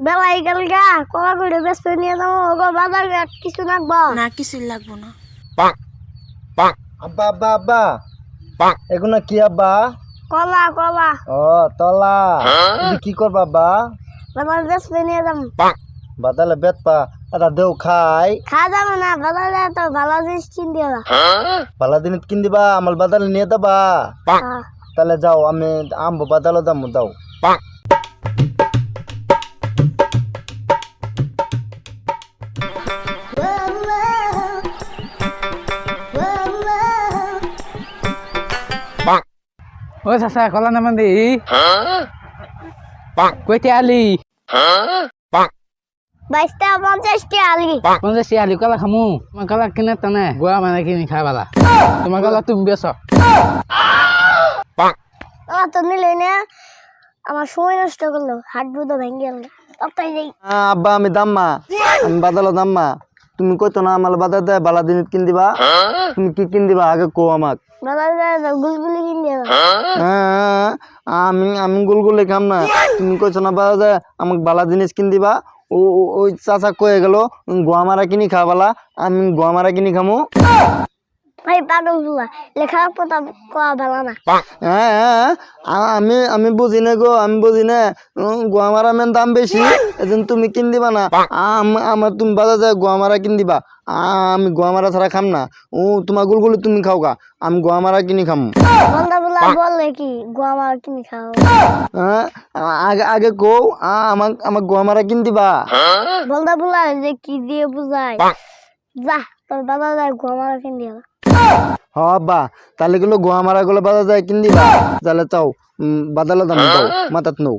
বেলাই গেল গা কলা করে ব্যস্ত নিয়ে যাব। ওগো বাজার ঘাট কিছু নাকবো না কিছুই লাগবো না। আব্বা আব্বা আব্বা। এগুলো কি আব্বা? কলা কলা। ও তলা। তুমি কি করবা আব্বা? বাজার ব্যস্ত নিয়ে যাব। বাদালে বেত পা এটা দেও খাই খাওয়া যাবে না বাজারে তো ভালো জিনিস কিন দিয়ে দাও। পালা দিন কিন দিবা আমার বাদালে নিয়ে দেবা হ্যাঁ। তাহলে যাও আমি আম্ব বাদালো দাম দাও ও চাচা কলা নামান দি। কইতে আলি? বাইশটা পঞ্চাশটি আলি। পঞ্চাশ আলি কলা খামু। তোমার কলা কিনে টানে গোয়া মানে কিনি খাই পালা। তোমার কলা তুমি বেছ আমার তো নিলে না। আমার সময় নষ্ট করল দুধ ভেঙে গেল। তাই আব্বা আমি দাম্মা আমি বাদালো দাম্মা তুমি কইতো না আমার বাদার দেয় বালা দিন কিন দিবা তুমি কি কিন দিবা আগে কো আমাক। বাজারে দিয়ে দাও। হ্যাঁ, আমি আমি গুলগুলি খাম না। তুমি কইছো না বাবা যে আমাকে বালা জিনিস কিন দিবা ও ওই চাচা কয়ে গেল গোয়ামারা কিনি খাবালা আমি গোয়ামারা কিনি খামু। ভাই পাগল লেখা পড়া কোয়া ভালো না। হ্যাঁ হ্যাঁ, আমি আমি বুঝি না গো আমি বুঝি না। গোয়ামারা মেন দাম বেশি এজন্য তুমি কিন দিবা না। আম- আমার তুমি বাজার যায় গোয়ামারা কিন দিবা। আমি গোয়ামারা ছাড়া খাম না। ও তোমার গুলগুলি তুমি খাও গা। আমি গোয়ামারা কিনি খাম। হ্যাঁ? আগে আগে কো আ- আমাক আমাক গোয়ামারা কিন দিবা। বন্ধা বলা যে কি দিয়ে বুঝায়। যা তোর বাজারে গোয়ামার কিন দাও। হ বা তাহলে গুলো গোয়া মারা গুলো বাজা যায় কিন দিবা? তাহলে চাও বাদালো দাম দাও, মাথাত নৌ